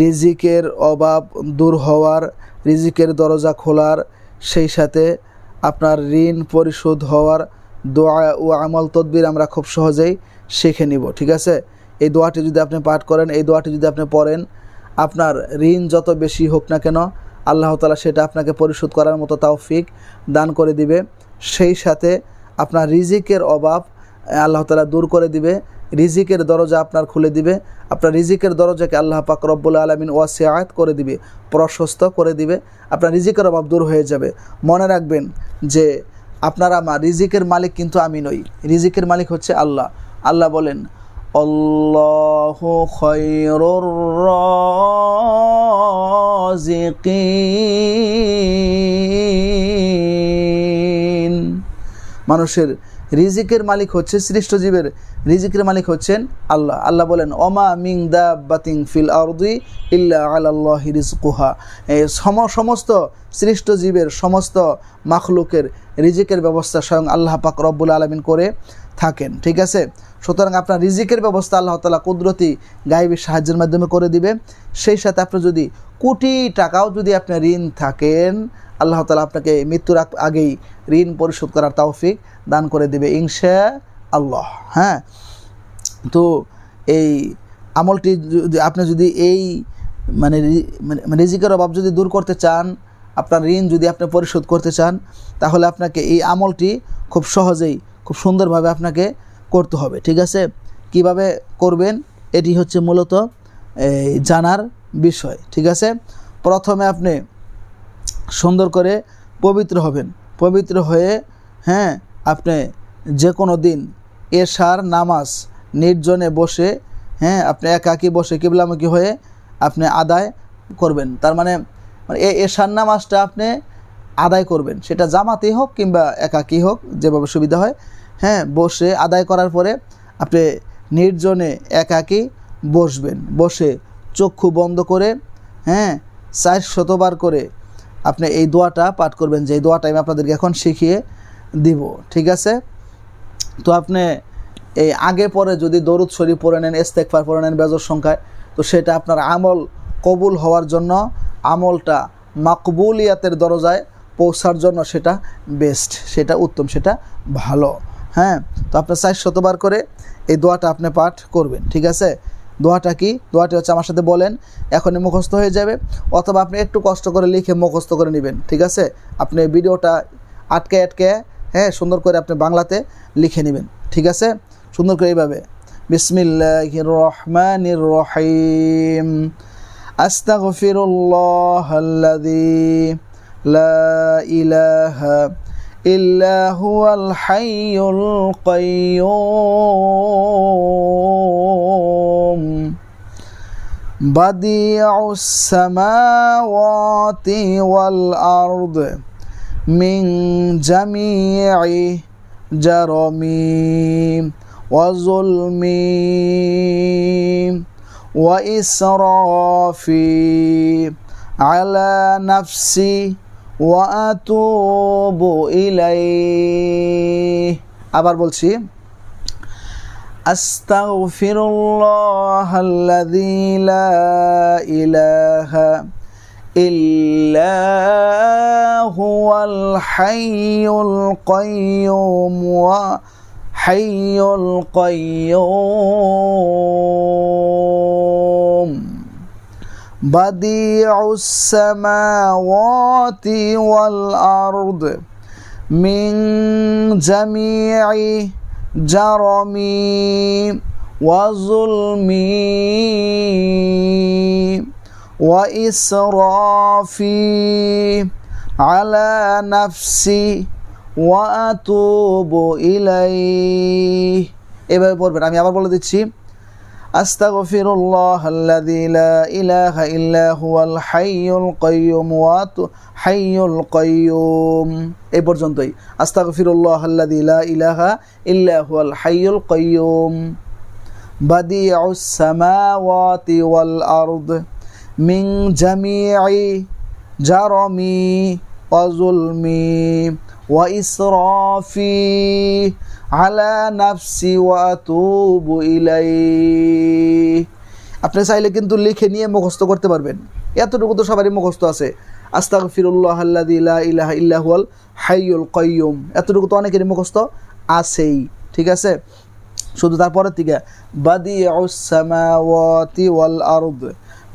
রিজিকের অভাব দূর হওয়ার, রিজিকের দরজা খোলার, সেই সাথে আপনার ঋণ পরিশোধ হওয়ার দোয়া ও আমল তদবির আমরা খুব সহজেই শিখে নিব, ঠিক আছে? এই দোয়াটি যদি আপনি পাঠ করেন, এই দোয়াটি যদি আপনি পড়েন, আপনার ঋণ যত বেশি হোক না কেন, আল্লাহ তালা সেটা আপনাকে পরিশোধ করার মতো তৌফিক দান করে দিবে। সেই সাথে আপনার রিজিকের অভাব আল্লাহ তালা দূর করে দিবে। রিজিকের দরজা আপনার খুলে দিবে। আপনার রিজিকের দরজাকে আল্লাহ পাক রব্বুল আলমিন ওয়াসিয়াত করে দিবে, প্রশস্ত করে দিবে। আপনার রিজিকের অভাব দূর হয়ে যাবে। মনে রাখবেন যে আপনার আমার রিজিকের মালিক কিন্তু আমি নই। রিজিকের মালিক হচ্ছে আল্লাহ। আল্লাহ বলেন অল্লাহ মানুষের রিজিকের মালিক হচ্ছে, সৃষ্ট জীবের রিজিকের মালিক হচ্ছেন আল্লাহ। আল্লাহ বলেন অমা মিং দা বাতিং ফিল আরদি ইল্লা আল্লাহ রিজকুহা এই সম, সমস্ত সৃষ্ট জীবের, সমস্ত মাখলুকের রিজিকের ব্যবস্থা স্বয়ং আল্লাহ পাক রব্বুল আলমিন করে থাকেন। ঠিক আছে? সুতরাং আপনার রিজিকের ব্যবস্থা আল্লাহ তালা কুদরতি গাইবের সাহায্যের মাধ্যমে করে দিবে। সেই সাথে আপনি যদি কোটি টাকাও যদি আপনি ঋণ থাকেন আল্লাহ তালা আপনাকে মৃত্যুর আগেই ঋণ পরিশোধ করার তৌফিক দান করে দেবে ইনশা আল্লাহ হ্যাঁ? তো এই আমলটি আপনি যদি এই মানে রি- মানে রিজিকের অভাব যদি দূর করতে চান, আপনার ঋণ যদি আপনি পরিশোধ করতে চান, তাহলে আপনাকে এই আমলটি খুব সহজেই, খুব সুন্দরভাবে আপনাকে করতে হবে, ঠিক আছে? কীভাবে করবেন? এটি হচ্ছে মূলত জানার বিষয়, ঠিক আছে? প্রথমে আপনি সুন্দর করে পবিত্র হবেন। পবিত্র হয়ে হ্যাঁ আপনি যে কোনো দিন এশার নামাজ নির্জনে বসে হ্যাঁ আপনি একাকি বসে কিবলামুখী হয়ে আপনি আদায় করবেন। তার মানে মানে এই এশার নামাজটা আপনি আদায় করবেন। সেটা জামাতেই হোক কিংবা একাকি হোক, যেভাবে সুবিধা হয় হ্যাঁ বসে আদায় করার পরে আপনি নির্জনে একাকি বসবেন। বসে চক্ষু বন্ধ করে হ্যাঁ চার শতবার করে আপনি এই দোয়াটা পাঠ করবেন, যে এই দোয়াটা আমি আপনাদেরকে এখন শিখিয়ে দিব, ঠিক আছে? তো আপনি এই আগে পরে যদি দরুদ শরীফ পড়ে নেন ইস্তেকফার পড়ে নেন বেজর সংখ্যায়, তো সেটা আপনার আমল কবুল হওয়ার জন্য, আমলটা মাকবুলিয়াতের দরজায় পৌঁছার জন্য সেটা বেস্ট সেটা উত্তম, সেটা ভালো হ্যাঁ? তো আপনার চার শতবার করে এই দোয়াটা আপনি পাঠ করবেন, ঠিক আছে? দোয়াটা কি? দোয়াটি হচ্ছে আমার সাথে বলেন, এখনই মুখস্থ হয়ে যাবে। অথবা আপনি একটু কষ্ট করে লিখে মুখস্থ করে নেবেন, ঠিক আছে? আপনি ভিডিওটা আটকে আটকে হ্যাঁ সুন্দর করে আপনি বাংলাতে লিখে নেবেন, ঠিক আছে? সুন্দর করে এইভাবে। বিসমিল্লাহ রহমানির রহিম আস্তাগফিরুল্লাহ লা ইলাহা إلا هو الحي القيوم. بديع السماوات والأرض من جميع جرمي وظلمي وإسرافي على نفسي وأتوب إليه আবার বলছি أستغفر الله الذي لا إله إلا هو الحي القيوم وحي القيوم بديع السماوات والأرض من جميع جرمي وظلمي وإسرافي على نفسي وأتوب إليه এভাবে পড়বেন আমি আবার বলে দিচ্ছি أستغفر الله الذي لا إله إلا هو الحي القيوم وات حي القيوم এই পর্যন্তই আস্তাগফিরুল্লাহ আল্লাযী লা ইলাহা ইল্লা হুয়াল হাইয়ুল কাইয়্যুম বাদিউস সামাওয়াতি ওয়াল আরদ মিন জামিই জারমি ওয়া যুলমি ওয়া ইসরাফি আলা নাফসি ওয়া আতুবু ইলাইহি। আপনি চাইলে কিন্তু লিখে নিয়ে মুখস্থ করতে পারবেন। এতটুকু তো সবারই মুখস্থ আছে। আস্তাগফিরুল্লাহ আল্লাযী লা ইলাহা ইল্লা হুয়াল হাইয়ুল কাইয়্যুম এতটুকু তো অনেকেরই মুখস্থ আছেই। ঠিক আছে? শুধু তারপরের থেকে বাদিউস সামাওয়াতি ওয়াল আরদ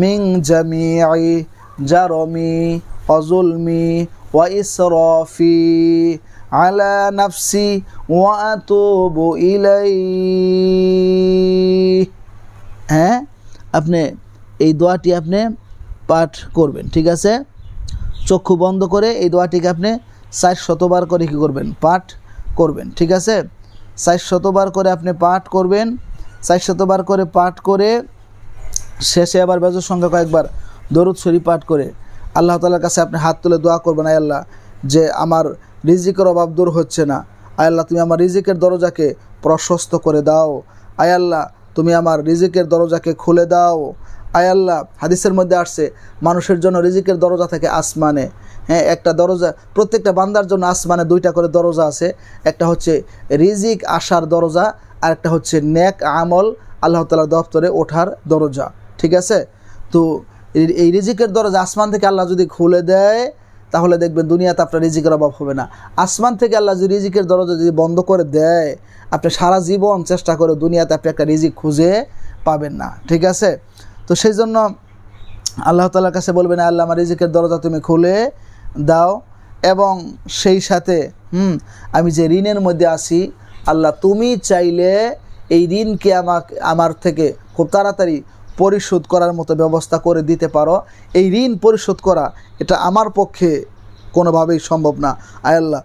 মিন জামিই জারমি অজুলমি ওয়া ইসরাফি। আলা নাফসি ওয়া আতুবু ইলাইহি। হ্যাঁ? আপনি এই দোয়াটি আপনি পাঠ করবেন, ঠিক আছে? চক্ষু বন্ধ করে এই দোয়াটিকে আপনি ষাট শতবার করে কী করবেন? পাঠ করবেন, ঠিক আছে? ষাট শতবার করে আপনি পাঠ করবেন, ষাট শতবার করে পাঠ করে শেষে আবার বেজর সংখ্যা কয়েকবার দরুদ শরীফ পাঠ করে আল্লাহ তালার কাছে আপনি হাত তুলে দোয়া করবেন, আয় আল্লাহ, যে আমার রিজিকের অভাব দূর হচ্ছে না। আয় আল্লাহ, তুমি আমার রিজিকের দরজাকে প্রশস্ত করে দাও। আয় আল্লাহ, তুমি আমার রিজিকের দরজাকে খুলে দাও। আয় আল্লাহ, হাদিসের মধ্যে আসছে, মানুষের জন্য রিজিকের দরজা থাকে আসমানে। হ্যাঁ একটা দরজা, প্রত্যেকটা বান্দার জন্য আসমানে দুইটা করে দরজা আছে। একটা হচ্ছে রিজিক আসার দরজা, আর একটা হচ্ছে নেক আমল, আল্লাহ তালার দপ্তরে ওঠার দরজা। ঠিক আছে? তো এই রিজিকের দরজা আসমান থেকে আল্লাহ যদি খুলে দেয় তাহলে দেখবেন দুনিয়াতে আপনার রিজিকের অভাব হবে না। আসমান থেকে আল্লাহ যদি রিজিকের দরজা যদি বন্ধ করে দেয়, আপনি সারা জীবন চেষ্টা করে দুনিয়াতে আপনি একটা রিজিক খুঁজে পাবেন না। ঠিক আছে? তো সেই জন্য আল্লাহ তালার কাছে বলবেন, আল্লাহ, আমার রিজিকের দরজা তুমি খুলে দাও এবং সেই সাথে, হুম, আমি যে ঋণের মধ্যে আছি, আল্লাহ, তুমি চাইলে এই ঋণকে আমাকে, আমার থেকে খুব তাড়াতাড়ি পরিশোধ করার মতো ব্যবস্থা করে দিতে পারো। এই ঋণ পরিশোধ করা, এটা আমার পক্ষে কোনোভাবেই সম্ভব না। আয় আল্লাহ,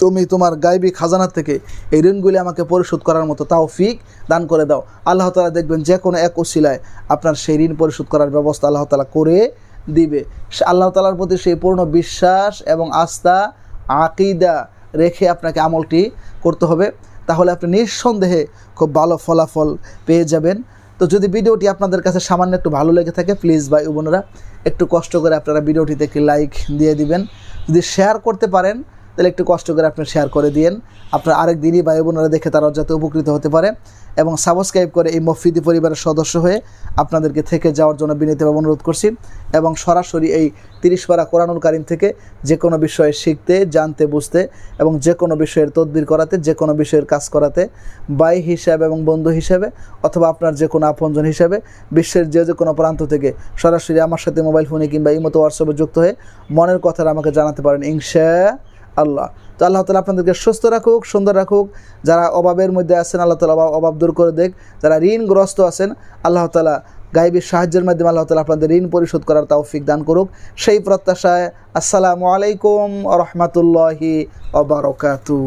তুমি তোমার গাইবী খাজানা থেকে এই ঋণগুলি আমাকে পরিশোধ করার মতো তাও ফিক দান করে দাও। আল্লাহ তালা দেখবেন যে কোনো এক ওসিলায় আপনার সেই ঋণ পরিশোধ করার ব্যবস্থা আল্লাহ তালা করে দিবে। আল্লাহ তালার প্রতি সেই পূর্ণ বিশ্বাস এবং আস্থা, আকিদা রেখে আপনাকে আমলটি করতে হবে। তাহলে আপনি নিঃসন্দেহে খুব ভালো ফলাফল পেয়ে যাবেন। তো যদি ভিডিওটি আপনাদের কাছে সামান্য একটু ভালো লেগে থাকে প্লিজ ভাই বোনেরা, একটু কষ্ট করে আপনারা ভিডিওটিতে একটি লাইক দিয়ে দিবেন। যদি শেয়ার করতে পারেন তাহলে একটু কষ্ট করে আপনি শেয়ার করে দিন আপনার আরেক দিনই ভাই বোনেরা দেখে তারাও যাতে উপকৃত হতে পারে। এবং সাবস্ক্রাইব করে এই মফিদি পরিবারের সদস্য হয়ে আপনাদেরকে থেকে যাওয়ার জন্য বিনীতভাবে অনুরোধ করছি। এবং সরাসরি এই তিরিশ পারা কোরআনুল কারিম থেকে যে কোনো বিষয়ে শিখতে, জানতে, বুঝতে এবং যে কোনো বিষয়ের তদবির করাতে, যে কোনো বিষয়ের কাজ করাতে বাই হিসাবে এবং বন্ধু হিসাবে অথবা আপনার যে কোনো আপনজন হিসাবে বিশ্বের যে যে কোনো প্রান্ত থেকে সরাসরি আমার সাথে মোবাইল ফোনে কিংবা এই মতো হোয়াটসঅ্যাপে যুক্ত হয়ে মনের কথাটা আমাকে জানাতে পারেন। ইনশা আল্লাহ। তো আল্লাহ তালা আপনাদেরকে সুস্থ রাখুক, সুন্দর রাখুক। যারা অভাবের মধ্যে আছেন, আল্লাহ তালা অভাব দূর করে দেখ। যারা ঋণগ্রস্ত আছেন, আল্লাহ তালা গাইবের সাহায্যের মাধ্যমে আল্লাহ তালা আপনাদের ঋণ পরিশোধ করার তাওফিক দান করুক। সেই প্রত্যাশায় আসসালামু আলাইকুম রহমতুল্লাহি অবরকাতু